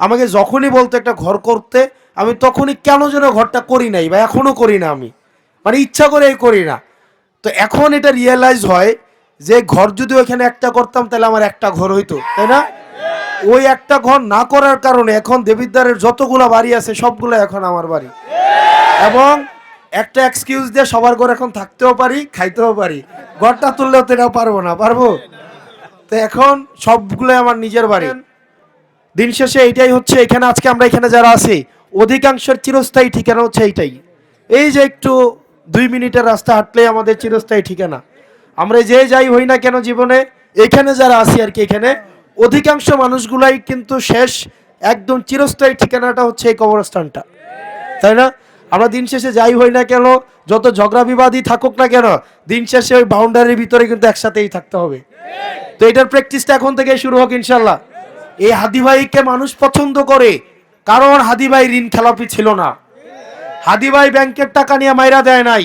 আমাকে যখনই বলতো একটা ঘর করতে, আমি তখনই কেন যেন ঘরটা করি নাই বা এখনও করি না আমি। মানে ইচ্ছা করেই করি না। তো এখন এটা রিয়েলাইজ হয় যে ঘর যদি ওইখানে একটা করতাম, তাহলে আমার একটা ঘর হইতো, তাই না? ওই একটা ঘর না করার কারণে এখন দেবিদ্বারের যতগুলো বাড়ি আছে, সবগুলো এখন আমার বাড়ি। এবং একটা এক্সকিউজ দিয়ে সবার ঘর এখন থাকতেও পারি, খাইতেও পারি। ঘরটা তুললেও তো এটাও পারব না, পারব? তো এখন সবগুলো আমার নিজের বাড়ি। দিন শেষে এইটাই হচ্ছে, এখানে আজকে আমরা এখানে যারা আছি, অধিকাংশের চিরস্থায়ী ঠিকানা হচ্ছে এইটাই। এই যে একটু দুই মিনিটের রাস্তা হাঁটলেই আমাদের চিরস্থায়ী ঠিকানা। আমরা যে যাই হই না কেন জীবনে, এখানে যারা আছি আর কি এখানে, অধিকাংশ মানুষগুলাই কিন্তু শেষ, একদম চিরস্থায়ী ঠিকানাটা হচ্ছে এই কবরস্থানটা। তাই না? আমরা দিন শেষে যাই হই না কেন, যত ঝগড়া বিবাদই থাকুক না কেন, দিন শেষে ওই বাউন্ডারির ভিতরে কিন্তু একসাথেই থাকতে হবে। তো এটার প্র্যাকটিসটা এখন থেকে শুরু হোক ইনশাল্লাহ এই হাদি ভাইকে মানুষ পছন্দ করে, কারণ হাদি ভাই ঋণ খেলাপি ছিল না। হাদি ভাই ব্যাংকের টাকা নিয়ে মাইরা দেয় নাই।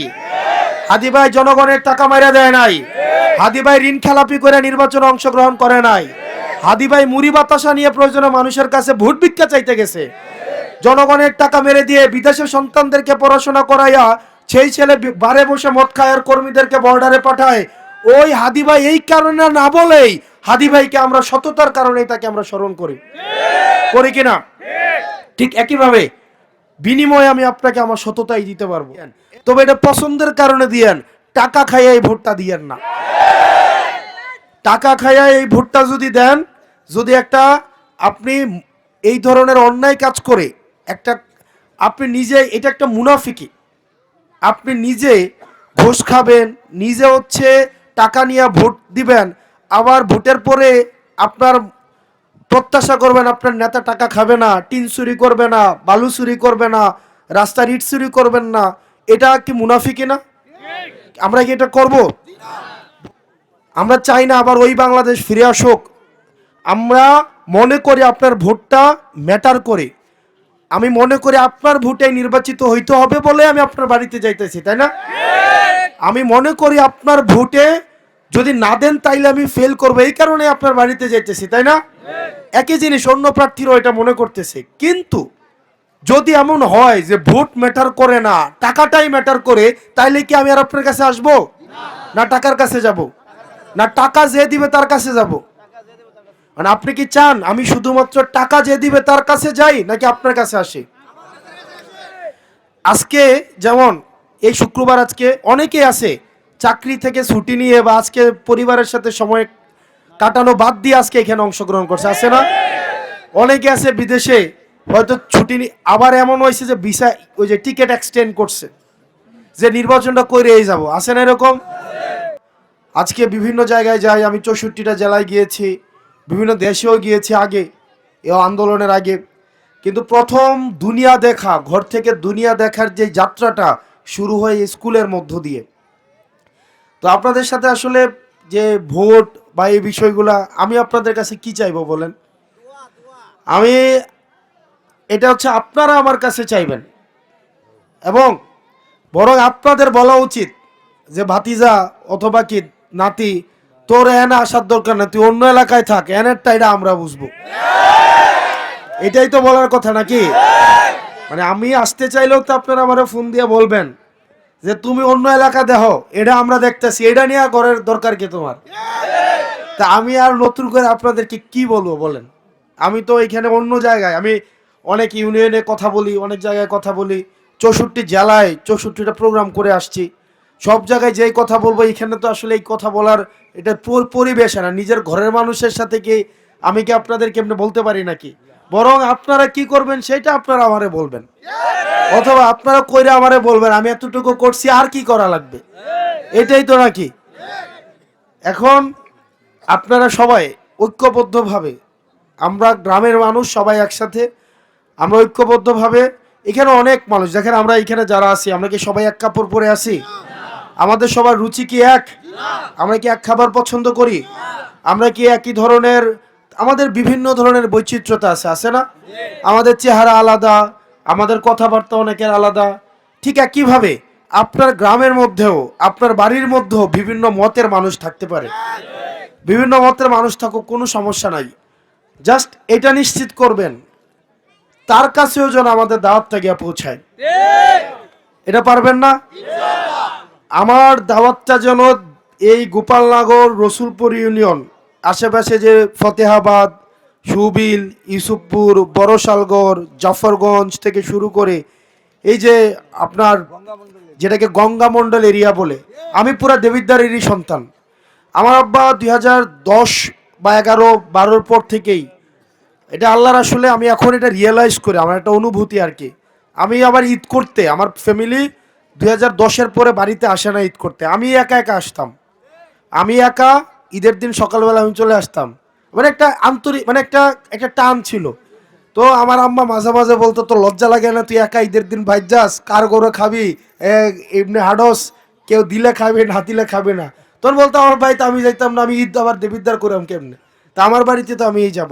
হাদি ভাই জনগণের টাকা মাইরা দেয় নাই। হাদি ভাই ঋণ খেলাপি করে নির্বাচনে অংশগ্রহণ করে নাই। হাদি ভাই মুড়ি বাতাসা নিয়ে প্রয়োজনে মানুষের কাছে ভোট ভিক্ষা চাইতে গেছে। জনগণের টাকা মেরে দিয়ে বিদেশের সন্তানদেরকে পড়াশোনা করাইয়া সেই ছেলে বারে বসে মদ খায় আর কর্মীদেরকে বর্ডারে পাঠায়। ওই হাদি ভাই এই কারণে না বলেই হাদি ভাইকে আমরা সততার কারণে তাকে আমরা স্মরণ করি। করি কিনা ঠিক একইভাবে বিনিময়ে আমি আপনাকে আমার সততাই দিতে পারব। তবে এটা পছন্দের কারণে দিয়েন, টাকা খাইয়া এই ভোটটা দিয়েন না। টাকা খাইয়া এই ভোটটা যদি দেন, যদি একটা আপনি এই ধরনের অন্যায় কাজ করে, একটা আপনি নিজে, এটা একটা মুনাফিকি। আপনি নিজে ঘোষ খাবেন, নিজে হচ্ছে টাকা নিয়ে ভোট দিবেন আবার ভোটের পরে আপনার প্রত্যাশা করবেন আপনার নেতা টাকা খাবে না, টিন চুরি করবে না, বালু চুরি করবে না, রাস্তার ইট চুরি করবেন না, এটা কি মুনাফি কিনা? আমরা কি এটা করব? আমরা চাই না আবার ওই বাংলাদেশ ফিরে আসুক। আমরা মনে করি আপনার ভোটটা ম্যাটার করে। আমি মনে করি আপনার ভোটে নির্বাচিত হইতে হবে বলে আমি আপনার বাড়িতে যাইতেছি, তাই না? আমি মনে করি আপনার ভোটে যদি না দেন তাইলে আমি ফেল করব। এই কারণে আপনার বাড়িতে যাইতেছি তাই না? একই জিনিস অন্য প্রার্থীরাও এটা মনে করতেছে। কিন্তু যদি এমন হয় যে ভোট ম্যাটার করে না টাকাটাই ম্যাটার করে তাইলে কি আমি আর আপনার কাছে আসব? না। টাকার কাছে যাব? না টাকা যে দিবে তার কাছে যাব? মানে আপনি কি চান আমি শুধুমাত্র টাকা যে দিবে তার কাছে যাই নাকি আপনার কাছে আসি? আজকে যেমন এই শুক্রবার আজকে অনেকে আছে চাকরি থেকে ছুটি নিয়ে বা আজকে পরিবারের সাথে সময় কাটানো বাদ দিয়ে আজকে এখানে অংশগ্রহণ করছে, আছে না? অনেকে আছে বিদেশে, হয়তো ছুটি আবার এমন হয়েছে যে ভিসা, ওই যে টিকিট এক্সটেন্ড করছে, যে নির্বাচনটা করে এই যাব, আছে না এরকম? আজকে বিভিন্ন জায়গায় যাই, আমি চৌষট্টিটা জেলায় গিয়েছি, বিভিন্ন দেশেও গিয়েছি আগে এ আন্দোলনের আগে। কিন্তু প্রথম দুনিয়া দেখা, ঘর থেকে দুনিয়া দেখার যে যাত্রাটা শুরু হয় স্কুলের মধ্য দিয়ে। তো আপনাদের সাথে আসলে যে ভোট বা এই বিষয়গুলা, আমি আপনাদের কাছে কি চাইব বলেন? আমি, এটা হচ্ছে আপনারা আমার কাছে চাইবেন। এবং বরং আপনাদের বলা উচিত যে ভাতিজা অথবা কি নাতি, তোর এনে আসার দরকার না তুই অন্য এলাকায় থাক, এনেরটা এটা আমরা বুঝব। এটাই তো বলার কথা নাকি? মানে আমি আসতে চাইলেও তো আপনারা আমার ফোন দিয়ে বলবেন। যে তুমি অন্য এলাকা দেখো, এটা আমরা দেখতেছি। এটা নিয়ে ঘরের দরকার কি তোমার? তা আমি আর নতুন করে আপনাদেরকে কি বলব বলেন? আমি তো এখানে অন্য জায়গায়, আমি অনেক ইউনিয়নে কথা বলি, অনেক জায়গায় কথা বলি। চৌষট্টি জেলায় চৌষট্টিটা প্রোগ্রাম করে আসছি। সব জায়গায় যেই কথা বলব, এখানে তো আসলে এই কথা বলার এটা পরিবেশ না। নিজের ঘরের মানুষের সাথে কি আমি কি আপনাদেরকে এমনি বলতে পারি নাকি? বরং আপনারা কি করবেন সেটা আপনারা আমারে বলবেন। অথবা আপনারা কইরে আমারে বলবেন, আমি এতটুকু করছি, আর কি করা লাগবে? এটাই তো নাকি? এখন আপনারা সবাই ঐক্যবদ্ধভাবে, আমরা গ্রামের মানুষ সবাই একসাথে, আমরা ঐক্যবদ্ধভাবে, এখানে অনেক মানুষ, দেখেন আমরা এখানে যারা আছি, আমরা কি সবাই এক কাপড় পরে আছি? আমাদের সবার রুচি কি এক? আমরা কি এক খাবার পছন্দ করি? আমরা কি একই ধরনের আমাদের বিভিন্ন ধরনের বৈচিত্র্যতা আছে আছে না? আমাদের চেহারা আলাদা, আমাদের কথাবার্তা অনেকের আলাদা। ঠিক একইভাবে আপনার গ্রামের মধ্যেও, আপনার বাড়ির মধ্যেও বিভিন্ন মতের মানুষ থাকতে পারে। বিভিন্ন মতের মানুষ থাকুক, কোনো সমস্যা নাই। জাস্ট এটা নিশ্চিত করবেন, তার কাছেও যেন আমাদের দাওয়াতটা গিয়ে পৌঁছায়। এটা পারবেন না? আমার দাওয়াতটা যেন এই গোপালনগর রসুলপুর ইউনিয়ন আশেপাশে যে ফতেহাবাদ, সুবিল, ইউসুফপুর, বড়শালগড়, জাফরগঞ্জ থেকে শুরু করে এই যে আপনার যেটাকে গঙ্গামণ্ডল এরিয়া বলে, আমি পুরা দেবিদ্দারেরই সন্তান। আমার আব্বা দুই দশ বা এগারো, বারোর পর থেকেই, এটা আল্লাহর আসলে আমি এখন এটা রিয়েলাইজ করি, আমার একটা অনুভূতি আর কি। আমি আবার ঈদ করতে, আমার ফ্যামিলি দুই হাজার দশের পরে বাড়িতে আসে না ঈদ করতে। আমি একা একা আসতাম। আমি একা ঈদের দিন সকালবেলা আমি চলে আসতাম। মানে একটা আন্তরিক মানে একটা একটা টান ছিল। তো আমার আম্মা মাঝে মাঝে বলতো তো লজ্জা লাগে না, তুই একা ঈদের দিন বাইর যাস, কার গরু খাবি এমনি হাডস, কেউ দিলে খাবে না, দিলে খাবে না। তখন বলতো, আমার বাড়িতে আমি যাইতাম না, আমি ঈদ, আবার দেবিদ্দার করাম কেমনে? তা আমার বাড়িতে তো আমিই যাব।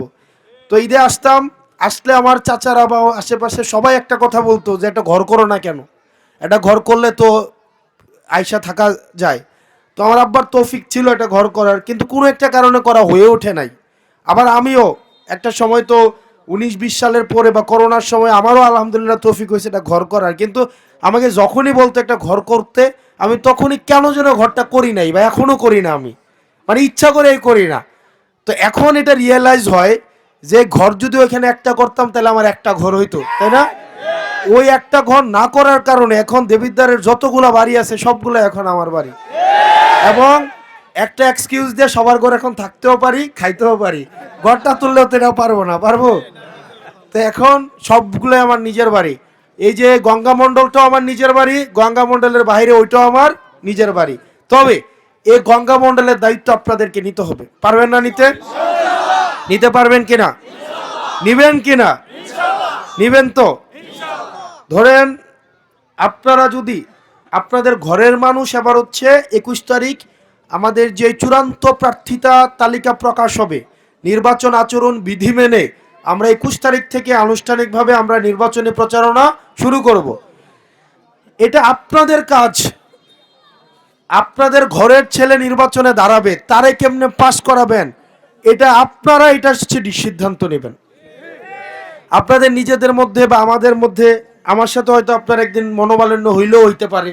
তো ঈদে আসতাম, আসলে আমার চাচারা বা আশেপাশে সবাই একটা কথা বলতো, যে একটা ঘর করো না কেন? একটা ঘর করলে তো আয়সা থাকা যায়। তো আমার আব্বার তৌফিক ছিল এটা ঘর করার, কিন্তু কোনো একটা কারণে করা হয়ে ওঠে নাই। আবার আমিও একটা সময় তো উনিশ, বিশ সালের পরে বা করোনার সময় আমারও আলহামদুলিল্লাহ তৌফিক হয়েছে এটা ঘর করার, কিন্তু আমাকে যখনই বলতো একটা ঘর করতে, আমি তখনই কেন যেন ঘরটা করি নাই বা এখনও করি না আমি। মানে ইচ্ছা করেই করি না। তো এখন এটা রিয়েলাইজ হয় যে ঘর যদি ওইখানে একটা করতাম, তাহলে আমার একটা ঘর হইতো, তাই না? ওই একটা ঘর না করার কারণে এখন দেবিদ্বারের যতগুলা বাড়ি আছে, সবগুলো এখন আমার বাড়ি। এবং একটা এক্সকিউজ দিয়ে সবার ঘর এখন থাকতেও পারি, খাইতেও পারি। ঘরটা তুললেও তো এটাও পারব না, পারব? তো এখন সবগুলো আমার নিজের বাড়ি। এই যে গঙ্গা মণ্ডলটাও আমার নিজের বাড়ি, গঙ্গা মণ্ডলের বাইরে ওইটাও আমার নিজের বাড়ি। তবে এই গঙ্গা মণ্ডলের দায়িত্ব আপনাদেরকে নিতে হবে। পারবেন না নিতে? নিতে পারবেন কিনা? নিবেন কিনা? নিবেন তো? ধরেন আপনারা যদি আপনাদের ঘরের মানুষ এবার হচ্ছে একুশ তারিখ আমাদের যে চূড়ান্ত প্রার্থিতা তালিকা প্রকাশ হবে, নির্বাচন আচরণ বিধি মেনে আমরা একুশ তারিখ থেকে আনুষ্ঠানিকভাবে আমরা নির্বাচনী প্রচারণা শুরু করব। এটা আপনাদের কাজ। আপনাদের ঘরের ছেলে নির্বাচনে দাঁড়াবে, তারে কেমনে পাস করাবেন, এটা আপনারা এটা সিদ্ধান্ত নেবেন। আপনাদের নিজেদের মধ্যে বা আমাদের মধ্যে আমার সাথে হয়তো আপনার একদিন মনোমালিন্য হইলেও হইতে পারে।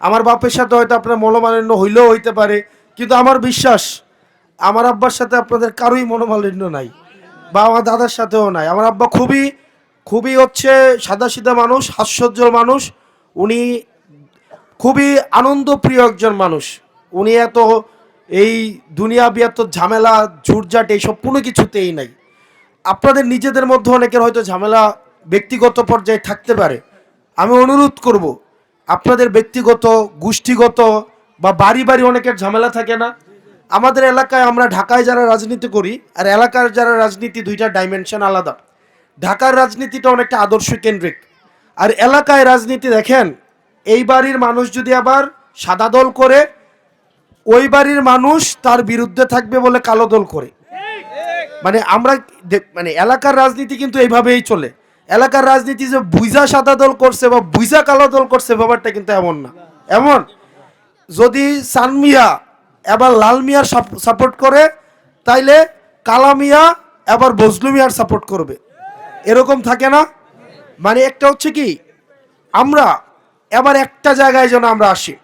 আমার বাপের সাথে হয়তো আপনার মনোমালিন্য হইলেও হইতে পারে। কিন্তু আমার বিশ্বাস, আমার আব্বার সাথে আপনাদের কারোই মনোমালিন্য নাই বা আমার দাদার সাথেও নাই। আমার আব্বা খুবই খুবই হচ্ছে সাদাসিধা মানুষ, হাস্যোজ্জ্বল মানুষ। উনি খুবই আনন্দপ্রিয় একজন মানুষ। উনি এত এই দুনিয়া বিয়াত ঝামেলা, ঝুটঝাট, এইসব কোনো কিছুতেই নাই। আপনাদের নিজেদের মধ্যে অনেকের হয়তো ঝামেলা ব্যক্তিগত পর্যায়ে থাকতে পারে। আমি অনুরোধ করব, আপনাদের ব্যক্তিগত, গোষ্ঠীগত বা বাড়ি বাড়ি অনেকের ঝামেলা থাকে না। আমাদের এলাকায় আমরা ঢাকায় যারা রাজনীতি করি, আর এলাকার যারা রাজনীতি, দুইটা ডাইমেনশন আলাদা। ঢাকার রাজনীতিটা অনেকটা আদর্শ কেন্দ্রিক। আর এলাকায় রাজনীতি দেখেন, এই বাড়ির মানুষ যদি আবার সাদা দল করে, ওই বাড়ির মানুষ তার বিরুদ্ধে থাকবে বলে কালো দল করে। মানে আমরা মানে এলাকার রাজনীতি কিন্তু এইভাবেই চলে। এলাকার রাজনীতি যে বুইজা সাদা দল করছে বা বুইজা কালো দল করছে ব্যাপারটা কিন্তু এমন না। এমন? যদি সানমিয়া এবার লাল মিয়ার সাপোর্ট করে, তাইলে কালামিয়া এবার বজলু মিয়ার সাপোর্ট করবে। এরকম থাকে না? মানে একটা হচ্ছে কি, আমরা এবার একটা জায়গায় যেন আমরা আসি।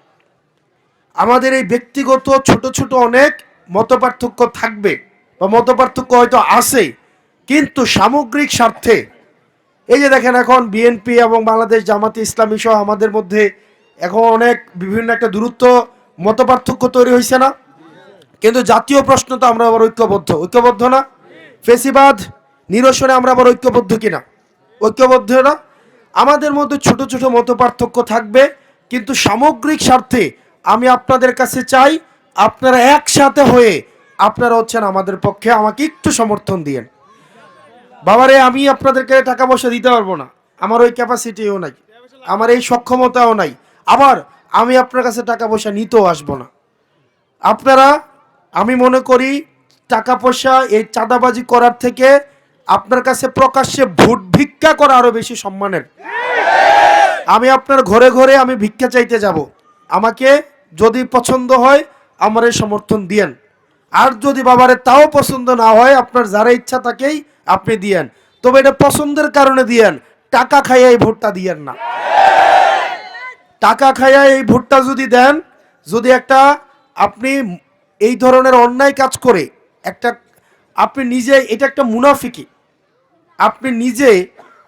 আমাদের এই ব্যক্তিগত ছোট ছোট অনেক মতপার্থক্য থাকবে বা মতপার্থক্য হয়তো আছে, কিন্তু সামগ্রিক স্বার্থে এই যে দেখেন এখন বিএনপি এবং বাংলাদেশ জামাতে ইসলামী সহ আমাদের মধ্যে এখন অনেক বিভিন্ন একটা দূরত্ব, মতপার্থক্য তৈরি হয়েছে না? কিন্তু জাতীয় প্রশ্ন তো আমরা আবার ঐক্যবদ্ধ। ঐক্যবদ্ধ না? ফেসিবাদ নিরসনে আমরা আবার ঐক্যবদ্ধ কিনা? ঐক্যবদ্ধ না? আমাদের মধ্যে ছোট ছোট মত পার্থক্য থাকবে, কিন্তু সামগ্রিক স্বার্থে আমি আপনাদের কাছে চাই আপনারা একসাথে হয়ে আপনারা হচ্ছেন আমাদের পক্ষে আমাকে একটু সমর্থন দিয়েন। বাবারে, আমি আপনাদেরকে টাকা পয়সা দিতে পারব না। আমার ওই ক্যাপাসিটিও নাই। আমার এই সক্ষমতাও নাই। আবার আমি আপনার কাছে টাকা পয়সা নিতেও আসব না। আপনারা, আমি মনে করি টাকা পয়সা এই চাঁদাবাজি করার থেকে আপনার কাছে প্রকাশ্যে ভোট ভিক্ষা করা আরও বেশি সম্মানের। আমি আপনার ঘরে ঘরে আমি ভিক্ষা চাইতে যাব। আমাকে যদি পছন্দ হয়, আমার সমর্থন দিয়েন। আর যদি বাবারে তাও পছন্দ না হয়, আপনার যারা ইচ্ছা তাকেই আপনি দিয়েন। তবে এটা পছন্দের কারণে দিয়েন। টাকা খাইয়া এই ভোটটা দিয়েন না। টাকা খাইয়া এই ভোটটা যদি দেন, যদি একটা আপনি এই ধরনের অন্যায় কাজ করে, একটা আপনি নিজে, এটা একটা মুনাফিকি। আপনি নিজে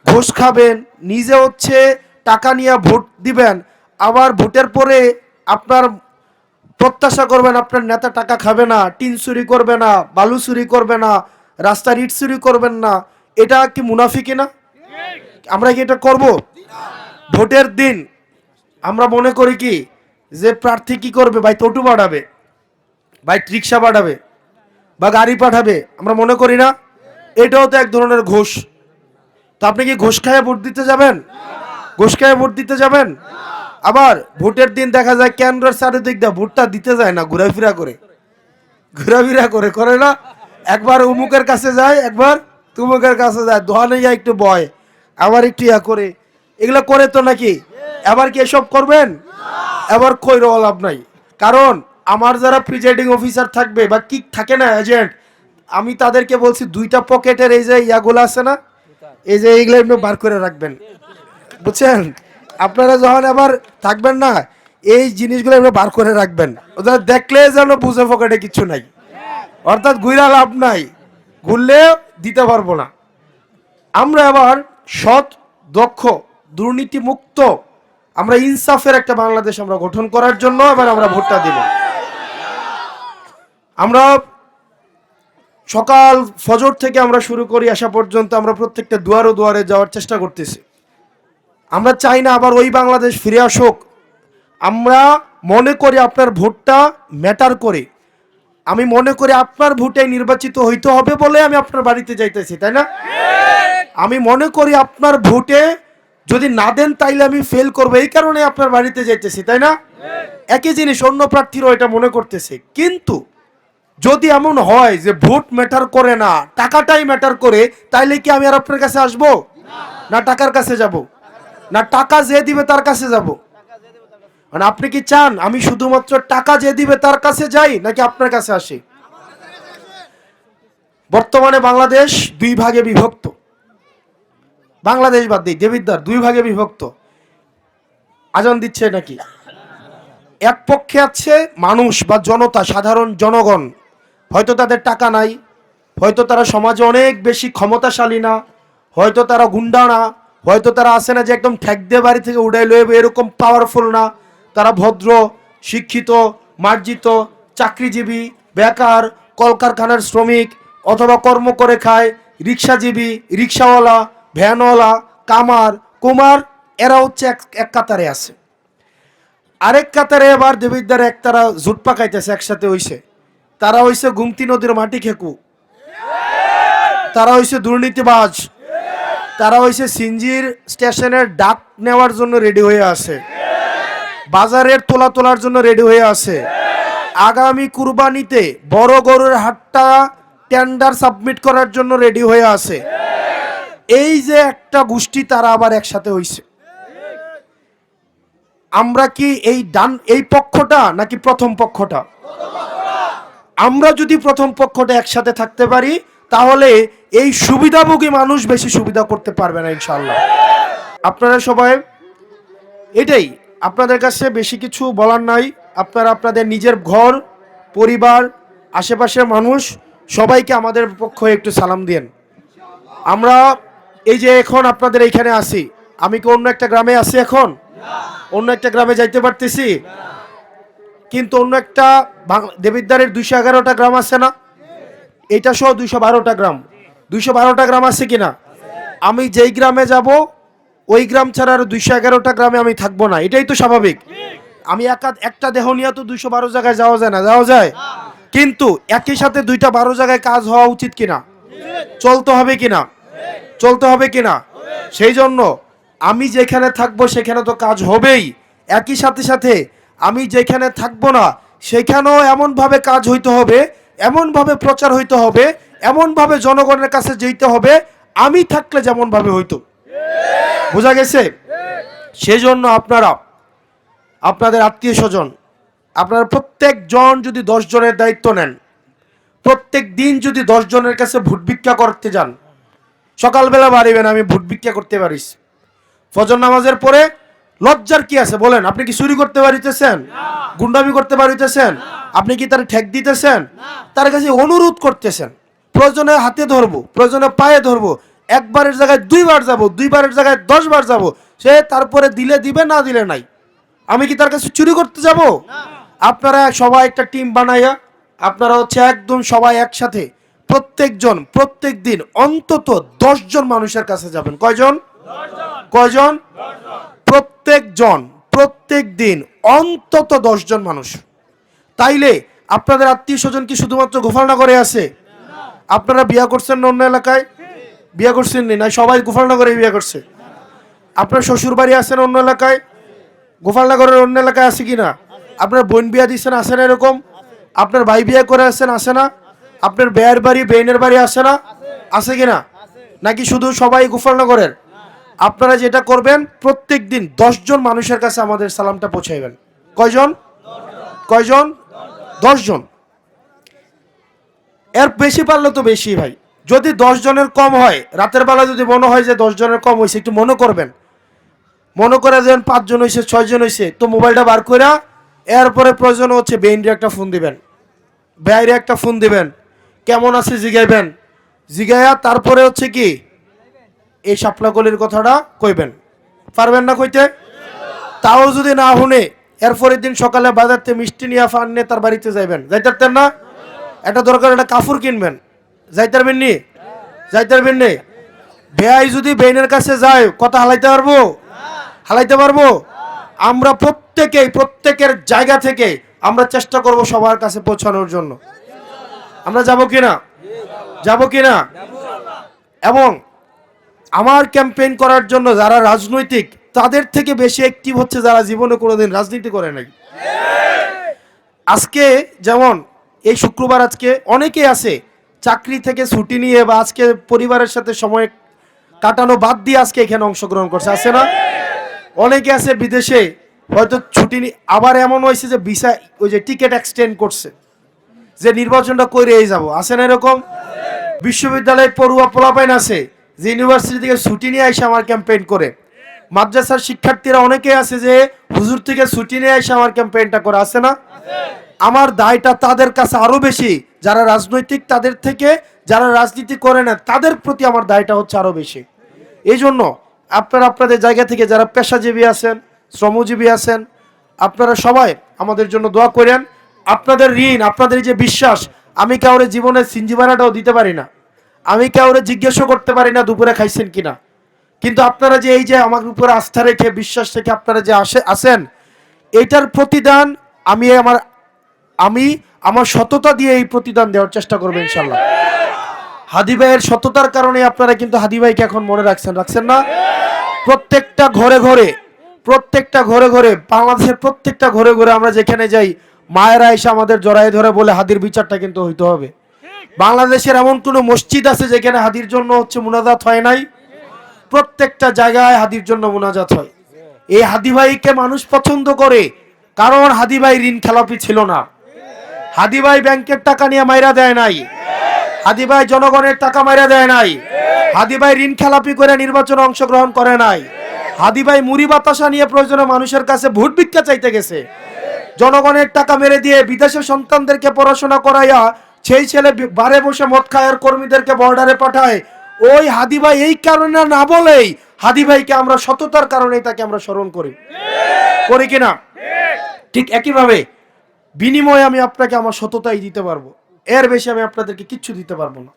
ঘোষ খাবেন, নিজে হচ্ছে টাকা নিয়ে ভোট দিবেন, আবার ভোটের পরে আপনার প্রত্যাশা করবেন আপনার নেতা টাকা খাবে না, টিন চুরি করবে না, বালু চুরি করবে না রাস্তার ইট চুরি করবেন না। এটা কি মুনাফি কিনা? আমরা কি এটা করব? ভোটের দিন আমরা মনে করি কি, যে প্রার্থী কি করবে? ভাই টোটো বাড়াবে, ভাই রিক্সা পাঠাবে বা গাড়ি পাঠাবে, আমরা মনে করি না? এটাও তো এক ধরনের ঘোষ। তা আপনি কি ঘুষ খায় ভোট দিতে যাবেন? ঘুষ খায় ভোট দিতে যাবেন? আবার ভোটের দিন দেখা যায় কেন্দ্রের চারিদিক দিয়ে ভোটটা দিতে যায় না, ঘোরাফেরা করে। ঘোরাফেরা করে করে না? একবার উমুকের কাছে যায়, একবার তুমুকের কাছে যায়। দোহানে যায় একটু বয়, আবার একটু ইয়া করে। এগুলো করে তো নাকি? এবার কি এসব করবেন? এবার কইরো লাভ নাই। কারণ আমার যারা প্রিজাইডিং অফিসার থাকবে বা কি থাকে না এজেন্ট আমি তাদেরকে বলছি, দুইটা পকেটের এই যে ইয়াগুলো আছে না, এই যে এইগুলো এমনি বার করে রাখবেন। বুঝছেন? আপনারা যখন আবার থাকবেন না, এই জিনিসগুলো এমনি বার করে রাখবেন। ওদের দেখলে যেন বুঝে পকেটে কিছু নাই। অর্থাৎ ঘুরা লাভ নাই। ঘুরলে দিতে পারব না। আমরা আবার সৎ, দক্ষ দুর্নীতি মুক্ত আমরা ইনসাফের একটা বাংলাদেশ আমরা গঠন করার জন্য এবার আমরা ভোটটা দিব। আমরা সকাল ফজর থেকে আমরা শুরু করি, আসা পর্যন্ত আমরা প্রত্যেকটা দুয়ারে দুয়ারে যাওয়ার চেষ্টা করতেছি। আমরা চাই না আবার ওই বাংলাদেশ ফিরে আসুক। আমরা মনে করি আপনার ভোটটা ম্যাটার করে। আমি মনে করি আপনার ভোটে নির্বাচিত হইতে হবে বলে আমি আপনার বাড়িতে যাইতেছি, তাই না? আমি মনে করি আপনার ভোটে যদি না দেন তাইলে আমি ফেল করব, এই কারণে আপনার বাড়িতে যাইতেছি, তাই না? একই জিনিস অন্য প্রার্থীরাও এটা মনে করতেছে। কিন্তু যদি এমন হয় যে ভোট ম্যাটার করে না, টাকাটাই ম্যাটার করে, তাইলে কি আমি আর আপনার কাছে আসব? না টাকার কাছে যাব? না টাকা যে দিবে তার কাছে যাব? মানে আপনি কি চান আমি শুধুমাত্র টাকা যে দিবে তার কাছে যাই নাকি আপনার কাছে আসি? বর্তমানে বাংলাদেশ দুই ভাগে বিভক্ত। বাংলাদেশ বাদ দিই, দেবিদ্বার, দুই ভাগে বিভক্ত। আজান দিচ্ছে নাকি? এক পক্ষে আছে মানুষ বা জনতা, সাধারণ জনগণ। হয়তো তাদের টাকা নাই, হয়তো তারা সমাজে অনেক বেশি ক্ষমতাশালী না, হয়তো তারা গুন্ডা না, হয়তো তারা আসে না যে একদম ঠেক দিয়ে বাড়ি থেকে উড়াই লইবে এরকম পাওয়ারফুল না। তারা ভদ্র, শিক্ষিত, মার্জিত, চাকরিজীবী, বেকার, কলকারখানার শ্রমিক অথবা কর্ম করে খায় রিক্সাজীবী রিক্সাওয়ালা ভ্যানওয়ালা, কামার, কুমার, এরা হচ্ছে এক কাতারে আছে। আরেক কাতারে এবার দেবিদ্বার এক তারা জুট পাকাইতেছে, একসাথে হইছে। তারা হইছে গুমতি নদীর মাটি খেকু। তারা হইছে দুর্নীতিবাজ। তারা হইছে সিঞ্জির স্টেশনের ডাক নেওয়ার জন্য রেডি হয়ে আছে। বাজারের তোলা তোলার জন্য রেডি হয়ে আছে। আগামী কুরবানিতে বড় গরুর হাটটা টেন্ডার সাবমিট করার জন্য রেডি হয়ে আছে। এই যে একটা গোষ্ঠী তারা আবার একসাথে হইছে। আমরা কি এই ডান, এই পক্ষটা নাকি প্রথম পক্ষটা? আমরা যদি প্রথম পক্ষটা একসাথে থাকতে পারি, তাহলে এই সুবিধাভোগী মানুষ বেশি সুবিধা করতে পারবে না ইনশাল্লাহ আপনারা সবাই এটাই আপনাদের কাছে বেশি কিছু বলার নাই। আপনারা আপনাদের নিজের ঘর, পরিবার, আশেপাশের মানুষ, সবাইকে আমাদের পক্ষ একটু সালাম দিন আমরা এই যে এখন আপনাদের এইখানে আসি আমি কি অন্য একটা গ্রামে আছি এখন? অন্য একটা গ্রামে যাইতে পারতেছি? কিন্তু অন্য একটা দেবিদ্বারের দুইশো এগারোটা গ্রাম আছে না? এটা সহ দুইশো বারোটা গ্রাম। দুইশো বারোটা গ্রাম আছে কিনা? আমি যেই গ্রামে যাব ওই গ্রাম ছাড়া আর দুইশো এগারোটা গ্রামে আমি থাকব না। এটাই তো স্বাভাবিক। আমি একা একটা দেহ নিয়ে তো দুইশো বারো জায়গায় যাওয়া যায় না, যাওয়া যায়। কিন্তু একই সাথে দুইটা বারো জায়গায় কাজ হওয়া উচিত কিনা? চলতে হবে কিনা? চলতে হবে কিনা? সেই জন্য আমি যেখানে থাকব সেখানে তো কাজ হবেই। একই সাথে সাথে আমি যেখানে থাকব না, সেখানেও এমনভাবে কাজ হইতে হবে, এমনভাবে প্রচার হইতে হবে, এমনভাবে জনগণের কাছে যেতে হবে, আমি থাকলে যেমনভাবে হইতো। বোঝা গেছে? সেই জন্য আপনারা, আপনাদের আত্মীয় স্বজন, আপনারা প্রত্যেক জন যদি দশ জনের দায়িত্ব নেন, প্রত্যেক দিন যদি দশ জনের কাছে ভোট ভিক্ষা করতে যান, সকালবেলা বাড়িবেন, আমি ভোট ভিক্ষা করতে পারিস। ফজর নামাজের পরে লজ্জার কি আছে বলেন? আপনি কি চুরি করতে পারিতেছেন? গুন্ডামি করতে পারিতেছেন? আপনি কি তার ঠেক দিতেছেন? তার কাছে অনুরোধ করতেছেন। প্রয়োজনে হাতে ধরবো, প্রয়োজনে পায়ে ধরবো। একবারের জায়গায় দুইবার যাব দুইবারের জায়গায় দশবার যাব। সে তারপরে দিলে দিবে না দিলে নাই। আমি কি তার কাছে চুরি করতে যাব? আপনারা সবাই একটা টিম বানাইয়া আপনারা হচ্ছে একদম সবাই একসাথে প্রত্যেকজন প্রত্যেক দিন অন্তত দশজন মানুষের কাছে যাবেন। কয়জন? কয়জন? প্রত্যেকজন প্রত্যেক দিন অন্তত দশজন মানুষ। তাইলে আপনাদের আত্মীয় স্বজন কি শুধুমাত্র গোপালনগরে আছে? আপনারা বিয়া করছেন অন্য এলাকায়? বিয়া করছেন নি? সবাই গোপালনগরে বিয়া করছে। আপনার শ্বশুর বাড়ি আছেন অন্য এলাকায়? গোপালনগরের অন্য এলাকায় আছে কি না? আপনার বোন বিয়া দিচ্ছেন আসে না এরকম? আপনার ভাই বিয়া করে আছেন আসে না? আপনার বেয়ের বাড়ি, বেইনের বাড়ি আসে না? আছে কি না? নাকি শুধু সবাই গোপালনগরের? আপনারা যেটা করবেন প্রত্যেক দিন দশজন মানুষের কাছে আমাদের সালামটা পৌঁছাইবেন। কয়জন? কয়জন? দশজন। এর বেশি পারলে তো বেশি, ভাই। যদি দশ জনের কম হয়, রাতের বেলা যদি মনে হয় যে দশ জনের কম হয়েছে একটু মনে করবেন। মনে করে যেন পাঁচজন হয়েছে ছয়জন হয়েছে তো মোবাইলটা বার করে এরপরে প্রয়োজন হচ্ছে বেইনরে একটা ফোন দিবেন। বাইরে একটা ফোন দিবেন। কেমন আছে জিগাইবেন? জিগাইয়া তারপরে হচ্ছে কি, এই শাপলাকলির কথাটা কইবেন। পারবেন না কইতে? তাও যদি না শুনে, এরপরের দিন সকালে বাজারতে মিষ্টি নিয়ে ফান নিয়ে তার বাড়িতে যাইবেন। যাইতারতেন না? একটা দরকার, একটা কাপড় কিনবেন। যাইতারবেন নি যাইতারবেন নি বেআই যদি বেইনের কাছে যায়, কথা হালাইতে পারব? হালাইতে পারব? আমরা প্রত্যেকেই, প্রত্যেকের জায়গা থেকে আমরা চেষ্টা করব সবার কাছে পৌঁছানোর জন্য। আমরা যাব কিনা? যাব কি কিনা? এবং আমার ক্যাম্পেইন করার জন্য যারা রাজনৈতিক, তাদের থেকে বেশি অ্যাক্টিভ হচ্ছে যারা জীবনে কোনোদিন রাজনীতি করে নাই। আজকে যেমন এই শুক্রবার আজকে অনেকেই আছে চাকরি থেকে ছুটি নিয়ে বা আজকে পরিবারের সাথে সময় কাটানো বাদ দিয়ে আজকে এখানে অংশগ্রহণ করছে। আছে না? অনেকে আছে বিদেশে, হয়তো ছুটি আবার এমন হয়েছে যে ভিসা, ওই যে টিকিট এক্সটেন্ড করছে। যে নির্বাচনটা করেই যাব। আছে না এরকম? বিশ্ববিদ্যালয়ে পড়ুয়া পোলাপাইন আছে, যে ইউনিভার্সিটি থেকে ছুটি নিয়ে এসে আমার ক্যাম্পেইন করে। মাদ্রাসার শিক্ষার্থীরা অনেকে আছে যে হুজুর থেকে ছুটি নিয়ে এসে আমার ক্যাম্পেইনটা করে। আছে না? আমার দায়টা তাদের কাছে আরও বেশি। যারা রাজনৈতিক তাদের থেকে, যারা রাজনীতি করে না, তাদের প্রতি আমার দায়টা হচ্ছে আরও বেশি। এই জন্য আপনারা আপনাদের জায়গা থেকে যারা পেশাজীবী আছেন, শ্রমজীবী আছেন, আপনারা সবাই আমাদের জন্য দোয়া করেন। আপনাদের ঋণ, আপনাদের যে বিশ্বাস, আমি কাউরে জীবনে সিঞ্জি ভাড়াটাও দিতে পারি না। আমি কাউরে জিজ্ঞেসও করতে পারি না দুপুরে খাইছেন কিনা। কিন্তু আপনারা যে এই যে আমার উপরে আস্থা রেখে, বিশ্বাস রেখে আপনারা যে আসে আসেন এটার প্রতিদান আমি আমার, আমি আমার সততা দিয়ে এই প্রতিদান দেওয়ার চেষ্টা করব ইনশাল্লাহ হাদি ভাইয়ের সততার কারণে আপনারা কিন্তু হাদি ভাইকে এখন মনে রাখছেন রাখছেন না? প্রত্যেকটা ঘরে ঘরে, প্রত্যেকটা ঘরে ঘরে, বাংলাদেশের প্রত্যেকটা ঘরে ঘরে আমরা যেখানে যাই, মায়েরা এসে আমাদের জড়াই ধরে বলে হাদির বিচারটা কিন্তু হইতে হবে। বাংলাদেশের এমন কোনো মসজিদ আছে যেখানে হাদির জন্য হচ্ছে মুনাজাত হয় নাই? প্রত্যেকটা জায়গায় হাদির জন্য মুনাজাত হয়। এই হাদি ভাইকে মানুষ পছন্দ করে, কারণ হাদি ভাই ঋণ খেলাপি ছিল না। হাদি ভাই ব্যাংকের টাকা নিয়ে মাইরা দেয় নাই। হাদি ভাই জনগণের টাকা মাইরা দেয় নাই। হাদি ভাই ঋণ খেলাপি করে নির্বাচনে অংশগ্রহণ করে নাই। হাদি ভাই মুড়ি বাতাসা নিয়ে প্রয়োজনে মানুষের কাছে ভোট ভিক্ষা চাইতে গেছে। জনগণের টাকা মেরে দিয়ে বিদেশের সন্তানদেরকে পড়াশোনা করাইয়া সেই ছেলে বারে বসে মদ খায় আর কর্মীদেরকে বর্ডারে পাঠায়। ওই হাদি ভাই এই কারণে না বলেই হাদি ভাইকে আমরা সততার কারণে তাকে আমরা স্মরণ করি। করি কিনা? ঠিক একইভাবে বিনিময়ে আমি আপনাকে আমার সততাই দিতে পারব। এর বেশি আমি আপনাদেরকে কিচ্ছু দিতে পারব না।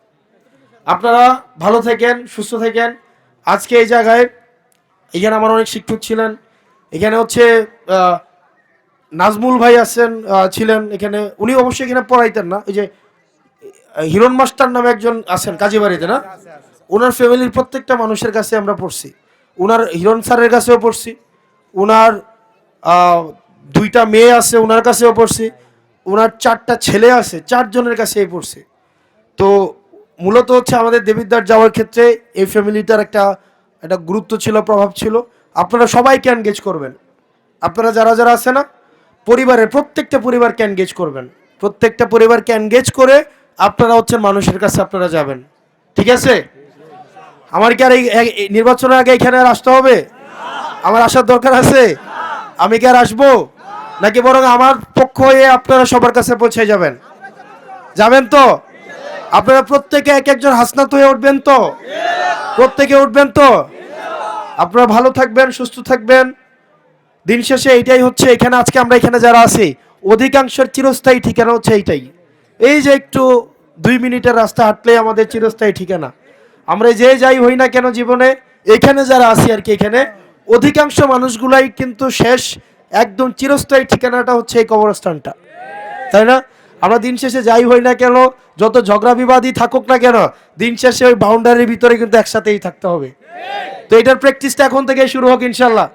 আপনারা ভালো থাকেন, সুস্থ থাকেন। আজকে এই জায়গায় এখানে আমার অনেক শিক্ষক ছিলেন। এখানে হচ্ছে নাজমুল ভাই আছেন ছিলেন এখানে। উনি অবশ্যই এখানে পড়াইতেন না। ওই যে হিরণ মাস্টার নামে একজন আছেন, কাজী বাড়িতে না? ওনার ফ্যামিলির প্রত্যেকটা মানুষের কাছে আমরা পড়ছি। ওনার হিরণ স্যারের কাছেও পড়ছি। ওনার দুইটা মেয়ে আছে, ওনার কাছেও পড়ছে, ওনার চারটা ছেলে আছে, চারজনের কাছেই পড়ছে। তো মূলত হচ্ছে আমাদের দেবিদ্বার যাওয়ার ক্ষেত্রে এই ফ্যামিলিটার একটা একটা গুরুত্ব ছিল, প্রভাব ছিল। আপনারা সবাইকে এনগেজ করবেন। আপনারা যারা যারা আছে না, পরিবারের প্রত্যেকটা পরিবারকে এনগেজ করবেন। প্রত্যেকটা পরিবারকে এনগেজ করে আপনারা হচ্ছেন মানুষের কাছে আপনারা যাবেন। ঠিক আছে? আমার কি আর এই নির্বাচনের আগে এখানে আর আসতে হবে? আমার আসার দরকার আছে? আমি কি আর আসব? নাকি বরং আমার পক্ষ হয়ে আপনারা সবার কাছে পৌঁছে যাবেন? যাবেন তো? আপনারা প্রত্যেকে এক একজন হাসনাত হয়ে উঠবেন তো? প্রত্যেকে উঠবেন তো? আপনারা ভালো থাকবেন, সুস্থ থাকবেন। দিন শেষে এইটাই হচ্ছে, এখানে আজকে আমরা এখানে যারা আছি, অধিকাংশের চিরস্থায়ী ঠিকানা হচ্ছে এইটাই। এই যে একটু দুই মিনিটের রাস্তা হাঁটলে আমাদের চিরস্থায়ী ঠিকানা। আমরা যে যাই হই না কেন জীবনে, এখানে যারা আছি আর কি এখানে, অধিকাংশ মানুষগুলাই কিন্তু শেষ একদম চিরস্থায়ী ঠিকানাটা হচ্ছে এই কবরস্থানটা। তাই না? আমরা দিন শেষে যাই হই না কেন, যত ঝগড়া বিবাদই থাকুক না কেন, দিন শেষে ওই বাউন্ডারির ভিতরে কিন্তু একসাথেই থাকতে হবে। তো এটার প্র্যাকটিসটা এখন থেকে শুরু হোক ইনশাল্লাহ